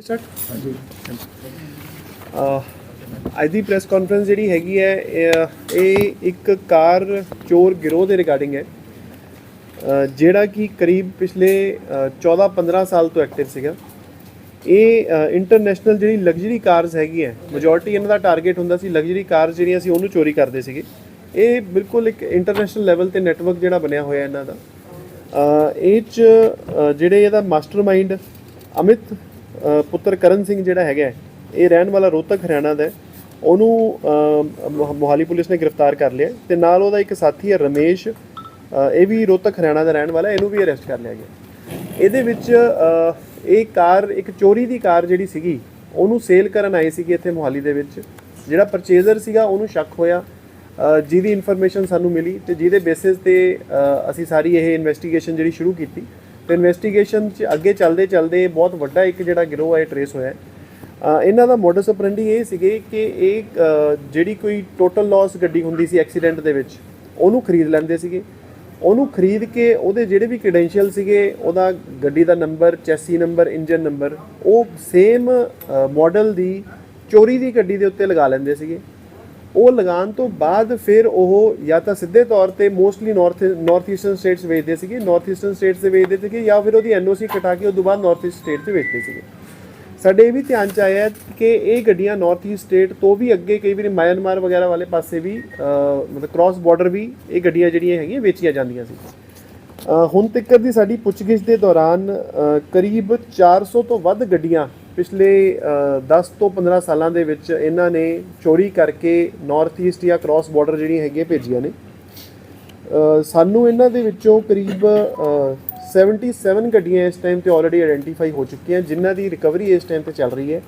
Sir ਹਾਂਜੀ uh, ਅੱਜ ਦੀ press conference ਜਿਹੜੀ ਹੈਗੀ ਹੈ, ਇਹ- ਇੱਕ ਕਾਰ ਚੋਰ ਗਿਰੋਹ ਦੇ ਰਿਗਾਰਡਿੰਗ ਹੈ ਜਿਹੜਾ ਕਿ ਕਰੀਬ ਪਿਛਲੇ 14-15 ਸਾਲ ਤੋਂ ਐਕਟਿਵ ਸੀਗਾ। ਇਹ ਇੰਟਰਨੈਸ਼ਨਲ ਜਿਹੜੀ ਲਗਜ਼ਰੀ ਕਾਰਸ ਹੈਗੀ ਹੈ ਮੈਜੋਰਟੀ ਇਹਨਾਂ ਦਾ ਟਾਰਗੇਟ ਹੁੰਦਾ ਸੀ ਲਗਜ਼ਰੀ ਕਾਰਸ ਜਿਹੜੀਆਂ ਸੀ ਉਹਨੂੰ ਚੋਰੀ ਕਰਦੇ ਸੀਗੇ। ਇਹ ਬਿਲਕੁਲ ਇੱਕ ਇੰਟਰਨੈਸ਼ਨਲ ਲੈਵਲ ਤੇ ਨੈਟਵਰਕ ਜਿਹੜਾ ਬਣਿਆ ਹੋਇਆ ਇਹਨਾਂ ਦਾ। ਇਹ ਚ ਜਿਹੜੇ ਇਹਦਾ ਮਾਸਟਰਮਾਈਂਡ ਅਮਿਤ ਪੁੱਤਰ ਕਰਨ ਸਿੰਘ ਜਿਹੜਾ ਹੈਗਾ ਇਹ ਰਹਿਣ ਵਾਲਾ ਰੋਹਤਕ ਹਰਿਆਣਾ ਦਾ ਉਹਨੂੰ ਮੋਹਾਲੀ ਪੁਲਿਸ ਨੇ ਗ੍ਰਿਫਤਾਰ ਕਰ ਲਿਆ ਹੈ ਤੇ ਨਾਲ ਉਹਦਾ ਇੱਕ ਸਾਥੀ ਹੈ ਰਮੇਸ਼ ਇਹ ਵੀ ਰੋਹਤਕ ਹਰਿਆਣਾ ਦਾ ਰਹਿਣ ਵਾਲਾ ਇਹਨੂੰ ਵੀ ਅਰੈਸਟ ਕਰ ਲਿਆ ਗਿਆ ਇਹਦੇ ਵਿੱਚ ਇਹ ਕਾਰ, ਇੱਕ ਚੋਰੀ ਦੀ ਕਾਰ ਜਿਹੜੀ ਸੀਗੀ, ਉਹਨੂੰ ਸੇਲ ਕਰਨ ਆਏ ਸੀਗੇ ਇੱਥੇ ਮੋਹਾਲੀ ਦੇ ਵਿੱਚ। ਜਿਹੜਾ ਪਰਚੇਜ਼ਰ ਸੀਗਾ, ਉਹਨੂੰ ਸ਼ੱਕ ਹੋਇਆ। ਜਿਹਦੀ ਇਨਫੋਰਮੇਸ਼ਨ ਸਾਨੂੰ ਮਿਲੀ ਤੇ ਜਿਹਦੇ ਬੇਸਿਸ ਤੇ ਅਸੀਂ ਸਾਰੀ ਇਹ ਇਨਵੈਸਟੀਗੇਸ਼ਨ ਜਿਹੜੀ ਸ਼ੁਰੂ ਕੀਤੀ। ਤੇ ਇਨਵੈਸਟੀਗੇਸ਼ਨ 'ਚ ਅੱਗੇ ਚੱਲਦੇ ਚੱਲਦੇ ਬਹੁਤ ਵੱਡਾ ਇੱਕ ਜਿਹੜਾ ਗਿਰੋਹ ਹੈ ਟਰੇਸ ਹੋਇਆ ਇਹਨਾਂ ਦਾ ਮੋਡਸ ਆਪਰੈਂਡੀ ਇਹ ਸੀਗੇ ਕਿ ਇਹ ਜਿਹੜੀ ਕੋਈ ਟੋਟਲ ਲਾਸ ਗੱਡੀ ਹੁੰਦੀ ਸੀ ਐਕਸੀਡੈਂਟ ਦੇ ਵਿੱਚ, ਉਹਨੂੰ ਖਰੀਦ ਲੈਂਦੇ ਸੀਗੇ। ਉਹਨੂੰ ਖਰੀਦ ਕੇ ਉਹਦੇ ਜਿਹੜੇ ਵੀ ਕ੍ਰੈਡੈਂਸ਼ੀਅਲ ਸੀਗੇ, ਉਹਦਾ ਗੱਡੀ ਦਾ number chassis number engine number ਉਹ ਸੇਮ ਮਾਡਲ ਦੀ ਚੋਰੀ ਦੀ ਗੱਡੀ ਦੇ ਉੱਤੇ ਲਗਾ ਲੈਂਦੇ ਸੀਗੇ। ਉਹ ਲਗਾਉਣ ਤੋਂ ਬਾਅਦ ਫਿਰ ਉਹ ਜਾਂ ਤਾਂ ਸਿੱਧੇ ਤੌਰ ਤੇ mostly north north eastern states ਵੇਚਦੇ ਸੀਗੇ ਨਾਰਥ ਈਸਟਰਨ ਸਟੇਟਸ ਦੇ ਵੇਚਦੇ ਸੀਗੇ ਜਾਂ ਫਿਰ ਉਹਦੀ ਐਨਓਸੀ ਕਟਾ ਕੇ ਉਸ ਤੋਂ ਬਾਅਦ ਨਾਰਥ ਈਸਟ ਸਟੇਟ 'ਚ ਵੇਚਦੇ ਸੀਗੇ। ਸਾਡੇ ਇਹ ਵੀ ਧਿਆਨ ਚ ਆਇਆ ਕਿ ਇਹ ਗੱਡੀਆਂ ਨਾਰਥ ਈਸਟ ਸਟੇਟ ਤੋਂ ਵੀ ਅੱਗੇ ਕਈ ਵਾਰੀ ਮਿਆਂਮਾਰ ਵਗੈਰਾ ਵਾਲੇ ਪਾਸੇ ਵੀ ਮਤਲਬ ਕ੍ਰਾਸ ਬਾਰਡਰ ਵੀ ਇਹ ਗੱਡੀਆਂ ਜਿਹੜੀਆਂ ਹੈਗੀਆਂ ਵੇਚੀਆਂ ਜਾਂਦੀਆਂ ਸੀ। ਹੁਣ ਤੱਕ ਦੀ ਸਾਡੀ ਪੁੱਛਗਿੱਛ ਦੇ ਦੌਰਾਨ ਅਹ, ਕਰੀਬ 400 ਤੋਂ ਵੱਧ ਗੱਡੀਆਂ ਪਿਛਲੇ ਅਹ, 10 ਤੋਂ 15 ਸਾਲਾਂ ਦੇ ਵਿੱਚ ਇਹਨਾਂ ਨੇ ਚੋਰੀ ਕਰਕੇ ਨਾਰਥ ਈਸਟ ਜਾਂ ਕ੍ਰਾਸ ਬਾਰਡਰ ਜਿਹੜੀਆਂ ਹੈਗੀਆਂ ਭੇਜੀਆਂ ਨੇ। ਸਾਨੂੰ ਇਹਨਾਂ ਦੇ ਵਿੱਚੋਂ ਕਰੀਬ ਅਹ, 77 ਗੱਡੀਆਂ ਇਸ ਟਾਈਮ ਤੇ ਆਲਰੇਡੀ ਆਇਡੈਂਟੀਫਾਈ ਹੋ ਚੁੱਕੀਆਂ ਜਿਨ੍ਹਾਂ ਦੀ ਰਿਕਵਰੀ ਇਸ ਟਾਈਮ ਤੇ ਚੱਲ ਰਹੀ ਹੈ।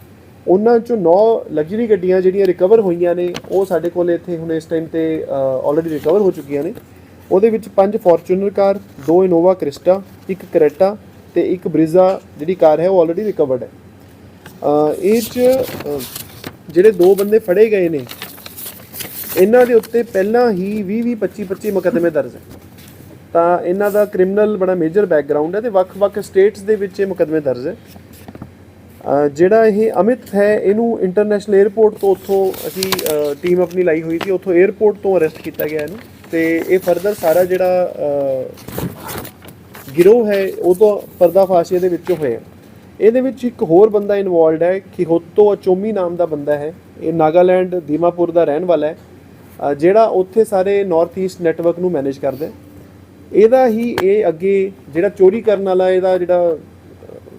ਉਹਨਾਂ ਚੋਂ 9 ਲਗਜ਼ਰੀ ਗੱਡੀਆਂ ਜਿਹੜੀਆਂ ਰਿਕਵਰ ਹੋਈਆਂ ਨੇ ਉਹ ਸਾਡੇ ਕੋਲ ਇੱਥੇ ਹੁਣ ਇਸ ਟਾਈਮ ਤੇ ਆਲਰੇਡੀ ਰਿਕਵਰ ਹੋ ਚੁੱਕੀਆਂ ਨੇ। ਉਹਦੇ ਵਿੱਚ ਪੰਜ ਫੋਰਚੂਨਰ ਕਾਰ ਦੋ ਇਨੋਵਾ ਕ੍ਰਿਸਟਾ ਇੱਕ ਕਰੇਟਾ ਤੇ ਇੱਕ ਬ੍ਰਿਜ਼ਾ ਜਿਹੜੀ ਕਾਰ ਹੈ ਉਹ ਆਲਰੇਡੀ ਰਿਕਵਰਡ ਹੈ। ਇਹ ਚ ਜਿਹੜੇ ਦੋ ਬੰਦੇ ਫੜੇ ਗਏ ਨੇ, ਇਹਨਾਂ ਦੇ ਉੱਤੇ ਪਹਿਲਾਂ ਹੀ 20 20 25 25 ਮੁਕੱਦਮੇ ਦਰਜ ਹੈ। ਤਾਂ ਇਹਨਾਂ ਦਾ ਕ੍ਰਿਮੀਨਲ ਬੜਾ ਮੇਜਰ ਬੈਕਗ੍ਰਾਉਂਡ ਹੈ ਤੇ ਵੱਖ-ਵੱਖ ਸਟੇਟਸ ਦੇ ਵਿੱਚ ਇਹ ਮੁਕੱਦਮੇ ਦਰਜ ਹੈ। ਜਿਹੜਾ ਇਹ ਅਮਿਤ ਹੈ, ਇਹਨੂੰ ਇੰਟਰਨੈਸ਼ਨਲ 에ਅਰਪੋਰਟ ਤੋਂ ਉੱਥੋਂ ਅਸੀਂ ਟੀਮ ਆਪਣੀ ਲਾਈ ਹੋਈ ਸੀ, ਉੱਥੋਂ 에ਅਰਪੋਰਟ ਤੋਂ ਅਰੈਸਟ ਕੀਤਾ ਗਿਆ ਇਹਨੂੰ। ਤੇ ਇਹ ਫਰਦਰ ਸਾਰਾ ਜਿਹੜਾ ਗਿਰੋਹ ਹੈ, ਉਹ ਤੋਂ ਪਰਦਾਫਾਸ਼ ਦੇ ਵਿੱਚੋਂ ਹੋਇਆ। ਇਹਦੇ ਵਿੱਚ ਇੱਕ ਹੋਰ ਬੰਦਾ ਇਨਵੋਲਡ ਹੈ, ਖਿਹੋਤੋ ਅਚੋਮੀ ਨਾਮ ਦਾ ਬੰਦਾ ਹੈ। ਇਹ ਨਾਗਾਲੈਂਡ, ਦੀਮਾਪੁਰ ਦਾ ਰਹਿਣ ਵਾਲਾ ਹੈ। ਜਿਹੜਾ ਉੱਥੇ ਸਾਰੇ ਨਾਰਥ ਈਸਟ ਨੈਟਵਰਕ ਨੂੰ ਮੈਨੇਜ ਕਰਦਾ ਹੈ। ਇਹਦਾ ਹੀ ਇਹ ਅੱਗੇ ਜਿਹੜਾ ਚੋਰੀ ਕਰਨ ਵਾਲਾ ਇਹਦਾ ਜਿਹੜਾ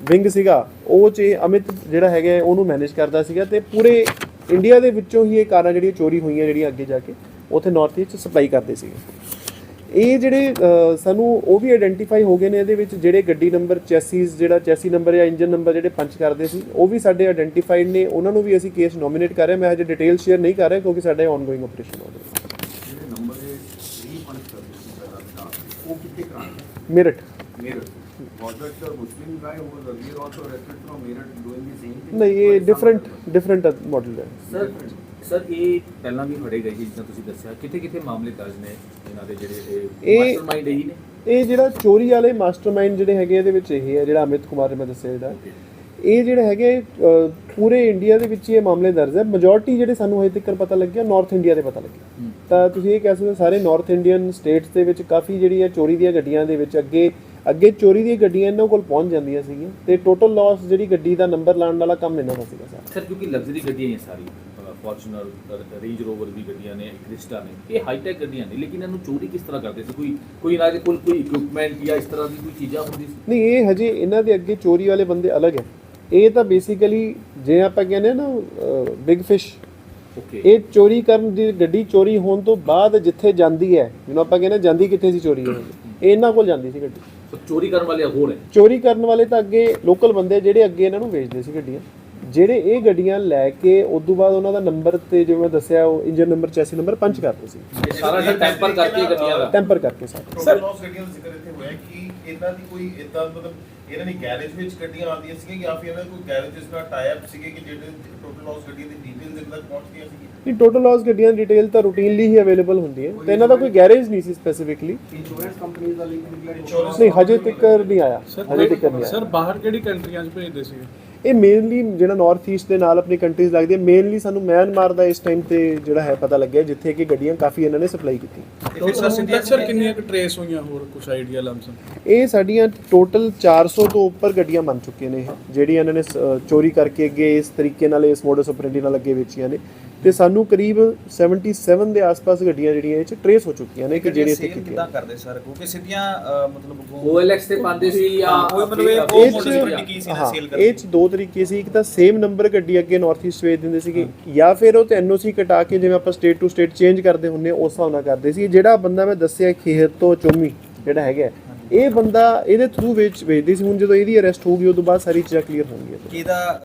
ਵਿੰਗ ਸੀਗਾ, ਉਹ ਚ ਇਹ ਅਮਿਤ ਜਿਹੜਾ ਹੈਗਾ ਉਹਨੂੰ ਮੈਨੇਜ ਕਰਦਾ ਸੀਗਾ ਤੇ ਪੂਰੇ ਇੰਡੀਆ ਦੇ ਵਿੱਚੋਂ ਹੀ ਇਹ ਕਾਰਾਂ ਜਿਹੜੀਆਂ ਚੋਰੀ ਹੋਈਆਂ ਜਿਹੜੀਆਂ ਅੱਗੇ ਜਾ ਕੇ ਉੱਥੇ ਨਾਰਥ ਈਸਟ ਸਪਲਾਈ ਕਰਦੇ ਸੀਗੇ। ਇਹ ਜਿਹੜੇ ਸਾਨੂੰ ਉਹ ਵੀ ਆਇਡੈਂਟੀਫਾਈ ਹੋ ਗਏ ਨੇ ਇਹਦੇ ਵਿੱਚ ਜਿਹੜੇ ਗੱਡੀ ਨੰਬਰ ਚੈਸੀਸ ਜਿਹੜਾ ਚੈਸੀ ਨੰਬਰ ਜਾਂ ਇੰਜਨ ਨੰਬਰ ਜਿਹੜੇ ਪੰਚ ਕਰਦੇ ਸੀ ਉਹ ਵੀ ਸਾਡੇ ਆਇਡੈਂਟੀਫਾਈਡ ਨੇ। ਉਹਨਾਂ ਨੂੰ ਵੀ ਅਸੀਂ ਕੇਸ ਨੋਮੀਨੇਟ ਕਰ ਰਹੇ ਹਾਂ। ਮੈਂ ਹਜੇ ਡਿਟੇਲ ਸ਼ੇਅਰ ਨਹੀਂ ਕਰ ਰਿਹਾ ਕਿਉਂਕਿ ਸਾਡਾ ਆਨਗੋਇੰਗ ਆਪਰੇਸ਼ਨ ਹੋ ਰਿਹਾ। ਜਿਹੜੇ ਨੰਬਰ ਦੇ ਰੀਫੰਡ ਕਰਦੇ ਸੀ ਪਹਿਲਾਂ ਸਟਾਫ ਉਹ ਕਿੱਥੇ ਕਰਾਉਂਦੇ ਮੇਰਠ ਮੇਰਠ? ਨਹੀਂ ਇਹ ਡਿਫਰੈਂਟ ਡਿਫਰੈਂਟ ਮਾਡਲ ਹੈ। ਸਰ ਸਰ ਇਹ ਪਹਿਲਾਂ ਵੀ ਫੜੇ ਗਏ ਸੀ ਜਿੱਦਾਂ ਤੁਸੀਂ ਦੱਸਿਆ। ਕਿੱਥੇ ਕਿੱਥੇ ਮਾਮਲੇ ਦਰਜ ਨੇ? ਇਹਨਾਂ ਦੇ ਜਿਹੜੇ ਇਹ- ਮਾਸਟਰਮਾਈਂਡ ਇਹੀ ਨੇ? ਇਹ ਜਿਹੜਾ ਚੋਰੀ ਵਾਲੇ ਮਾਸਟਰਮਾਈਂਡ ਜਿਹੜੇ ਹੈਗੇ ਇਹਦੇ ਵਿੱਚ ਇਹ ਹੈ ਜਿਹੜਾ ਅਮਿਤ ਕੁਮਾਰ ਨੇ ਮੈਂ ਦੱਸਿਆ ਜਿਹੜਾ। ਇਹ ਜਿਹੜੇ ਹੈਗੇ ਅਹ, ਪੂਰੇ ਇੰਡੀਆ ਦੇ ਵਿੱਚ ਹੀ ਇਹ ਮਾਮਲੇ ਦਰਜ ਹੈ। ਮੈਜੋਰਟੀ ਜਿਹੜੇ ਸਾਨੂੰ ਹਜੇ ਤੱਕ ਪਤਾ ਲੱਗਿਆ ਨਾਰਥ ਇੰਡੀਆ ਦੇ ਪਤਾ ਲੱਗਿਆ। ਤਾਂ ਤੁਸੀਂ ਇਹ ਕਹਿ ਸਕਦੇ ਹੋ ਸਾਰੇ ਨਾਰਥ ਇੰਡੀਅਨ ਸਟੇਟਸ ਦੇ ਵਿੱਚ ਕਾਫੀ ਜਿਹੜੀ ਹੈ ਚੋਰੀ ਦੀਆਂ ਗੱਡੀਆਂ ਦੇ ਵਿੱਚ ਅੱਗੇ ਅੱਗੇ ਚੋਰੀ ਦੀਆਂ ਗੱਡੀਆਂ ਇਹਨਾਂ ਕੋਲ ਪਹੁੰਚ ਜਾਂਦੀਆਂ ਸੀਗੀਆਂ। ਤੇ ਟੋਟਲ ਲਾਸ ਜਿਹੜੀ ਗੱਡੀ ਦਾ ਨੰਬਰ ਲਾਉਣ ਵਾਲਾ ਕੰਮ ਇਹਨਾਂ ਦਾ ਸੀਗਾ ਸਾਰਾ। ਸਰ ਕਿਉਂਕਿ ਲਗਜ਼ਰੀ ਗੱਡੀਆਂ ਹੀ ਸਾਰੀ ਫੋਰਚੂਨਰ ਰੇਂਜ ਰੋਵਰ ਦੀ ਗੱਡੀਆਂ ਨੇ ਕ੍ਰਿਸਟਾ ਨੇ ਇਹ ਹਾਈ ਟੈਕ ਗੱਡੀਆਂ ਨੇ ਲੇਕਿਨ ਇਹਨਾਂ ਚੋਰੀ ਕਿਸ ਤਰ੍ਹਾਂ ਕਰਦੇ ਸੀ? ਕੋਈ ਕੋਈ ਇਹਨਾਂ ਦੇ ਕੋਲ ਕੋਈ ਇਕਵਿਪਮੈਂਟ ਜਾਂ ਇਸ ਤਰ੍ਹਾਂ ਦੀ ਕੋਈ ਚੀਜ਼ਾਂ ਹੁੰਦੀ ਸੀ? ਨਹੀਂ ਇਹ ਹਜੇ ਇਹਨਾਂ ਦੇ ਅੱਗੇ ਚੋਰੀ ਵਾਲੇ ਬੰਦੇ ਅਲੱਗ ਹੈ। ਇਹ ਤਾਂ ਬੇਸਿਕਲੀ ਜੇ ਆਪਾਂ ਕਹਿੰਦੇ ਨਾ ਬਿਗ ਫਿਸ਼ ਓਕੇ ਇਹ ਚੋਰੀ ਕਰਨ ਦੀ ਗੱਡੀ ਚੋਰੀ ਹੋਣ ਤੋਂ ਬਾਅਦ ਜਿੱਥੇ ਜਾਂਦੀ ਹੈ ਜਿਹਨੂੰ ਆਪਾਂ ਕਹਿੰਦੇ ਜਾਂਦੀ ਕਿੱਥੇ ਸੀ ਚੋਰੀ ਹੋਣ ਇਹ ਇਹਨਾਂ ਕੋਲ ਜਾਂਦੀ ਸੀ ਗੱਡੀ। ਚੋਰੀ ਕਰਨ ਵਾਲੇ ਹੋਰ ਹੈ? ਚੋਰੀ ਕਰਨ ਵਾਲੇ ਤਾਂ ਅੱਗੇ ਲੋਕਲ ਬੰਦੇ ਜਿਹੜੇ ਅੱਗੇ ਇਹਨਾਂ ਨੂੰ ਵੇਚਦੇ ਸੀ ਗੱਡੀਆਂ। ਜਿਹੜੇ ਇਹ ਗੱਡੀਆਂ ਲੈ ਕੇ ਉਸ ਤੋਂ ਬਾਅਦ ਉਹਨਾਂ ਦਾ ਨੰਬਰ ਤੇ ਜਿਵੇਂ ਮੈਂ ਦੱਸਿਆ ਉਹ engine number chassis number punch ਕਰਦੇ ਸੀ। ਸਾਰਾ ਸਰ ਟੈਂਪਰ ਕਰਕੇ ਗੱਡੀਆਂ ਦਾ। ਟੈਂਪਰ ਕਰਕੇ ਸਾਰੇ। ਸਰ ਲੌਸ ਗੱਡੀਆਂ ਦਾ ਜ਼ਿਕਰ ਇੱਥੇ ਹੋਇਆ ਕਿ ਇਹਨਾਂ ਦੀ ਕੋਈ ਇਦਾਂ ਮਤਲਬ ਇਹਨਾਂ ਦੀ ਗੈਰੇਜ ਵਿੱਚ ਗੱਡੀਆਂ ਆਉਂਦੀਆਂ ਸੀਗੀਆਂ ਜਾਂ ਫਿਰ ਇਹਨਾਂ ਦੇ ਕੋਈ ਗੈਰੇਜਸ ਨਾਲ ਟਾਈ ਅਪ ਸੀਗੇ ਕਿ ਜਿਹੜੇ ਟੋਟਲ ਲੌਸ ਗੱਡੀਆਂ ਦੀ ਡਿਟੇਲਸ ਇਹਨਾਂ ਤੱਕ ਪਹੁੰਚਦੀਆਂ ਸੀਗੀਆਂ? ਇਹ ਟੋਟਲ ਲਾਸ ਗੱਡੀਆਂ ਦੀ ਡਿਟੇਲ ਤਾਂ ਰੂਟੀਨਲੀ ਹੀ ਅਵੇਲੇਬਲ ਹੁੰਦੀ ਹੈ। ਤੇ ਇਹਨਾਂ ਦਾ ਕੋਈ ਗੈਰੇਜ ਨਹੀਂ ਸੀ ਸਪੈਸੀਫਿਕਲੀ ਇੰਸ਼ੋਰੈਂਸ ਕੰਪਨੀ ਦਾ ਲਿੰਕ ਨਿਕਲਿਆ ਇੰਸ਼ੋਰੈਂਸ ਨਹੀਂ ਹਜੇ ਤੱਕ ਨਹੀਂ ਆਇਆ। ਹਜੇ ਤੱਕ ਨਹੀਂ ਆਇਆ। ਸਰ ਬਾਹਰ ਕਿਹੜੀ ਕੰਟਰੀਆਂ 'ਚ ਭੇਜਦੇ ਸੀ ਇਹ ਮੇਨਲੀ ਜਿਹੜਾ ਨਾਰਥ ਈਸਟ ਦੇ ਨਾਲ ਆਪਣੀ ਕੰਟਰੀਜ਼ ਲੱਗਦੀ ਹੈ ਮੇਨਲੀ ਸਾਨੂੰ ਮਿਆਂਮਾਰ ਦਾ ਇਸ ਟਾਈਮ ਤੇ ਜਿਹੜਾ ਹੈ ਪਤਾ ਲੱਗਿਆ ਜਿੱਥੇ ਕਿ ਗੱਡੀਆਂ ਕਾਫੀ ਇਹਨਾਂ ਨੇ ਸਪਲਾਈ ਕੀਤੀ ਤੇ ਫਿਰ ਸਰ ਤੱਕ ਸਰ ਕਿੰਨੀਆਂ ਕੁ ਟਰੇਸ ਹੋਈਆਂ ਹੋਰ ਕੁਝ ਆਈਡੀਆ ਲਮਸਮ ਇਹ ਸਾਡੀਆਂ ਟੋਟਲ 400 ਤੋਂ ਉੱਪਰ ਗੱਡੀਆਂ ਬਣ ਚੁੱਕੀਆਂ ਨੇ ਜਿਹੜੀਆਂ ਇਹਨਾਂ ਨੇ ਚੋਰੀ ਕਰਕੇ ਅੱਗੇ ਇਸ ਤਰੀਕੇ ਨਾਲ ਇਸ ਮੋਡਸ ਆਪਰੈਂਡੀ ਨਾਲ ਅੱਗੇ ਵੇਚੀਆਂ ਨੇ। ਤੇ ਸਾਨੂੰ ਕਰੀਬ 77 ਦੇ ਆਸ-ਪਾਸ ਗੱਡੀਆਂ ਜਿਹੜੀਆਂ ਇਹ ਚ ਟਰੇਸ ਹੋ ਚੁੱਕੀਆਂ ਨੇ ਕਿ ਜਿਹੜੀਆਂ ਇੱਥੇ ਕੀਤੀਆਂ ਕਿੱਦਾਂ ਕਰਦੇ ਸਰ ਕਿਉਂਕਿ ਸਿੱਧੀਆਂ ਅਹ, ਮਤਲਬ OLX ਤੇ ਪਾਉਂਦੇ ਸੀ ਜਾਂ ਉਹ ਮਤਲਬ ਇਹ ਉਹ ਇਹ 'ਚ- ਮੋਡਲ ਕੀ ਸੀ ਨਾ ਹਾਂ, ਸੇਲ ਇਹ ਕਰਦੇ ਚ ਦੋ ਤਰੀਕੇ ਸੀ। ਇੱਕ ਤਾਂ ਸੇਮ ਨੰਬਰ ਗੱਡੀ ਅੱਗੇ ਨਾਰਥ ਈਸਟ ਵੇਚ ਦਿੰਦੇ ਸੀਗੇ ਜਾਂ ਫਿਰ ਉਹ ਤੇ ਐਨਓਸੀ ਕਟਾ ਕੇ ਜਿਵੇਂ ਆਪਾਂ ਸਟੇਟ ਟੂ ਸਟੇਟ ਚੇਂਜ ਕਰਦੇ ਹੁੰਨੇ ਉਸ ਹਿਸਾਬ ਨਾਲ ਕਰਦੇ ਸੀ। ਜਿਹੜਾ ਬੰਦਾ ਮੈਂ ਦੱਸਿਆ ਖੇਤ ਤੋਂ ਚੋਮੀ ਜਿਹੜਾ ਹੈਗਾ ਇਹ ਬੰਦਾ ਇਹਦੇ ਥਰੂ ਵੇਚ ਵੇਚਦੀ ਸੀ। ਹੁਣ ਜਦੋਂ ਇਹਦੀ ਅਰੈਸਟ ਹੋ ਗਈ ਉਸ ਤੋਂ ਬਾਅਦ ਸਾਰੀ ਚੀਜ਼ਾਂ ਕਲੀਅਰ ਹੋਣਗੀਆਂ। ਕਿਹਦਾ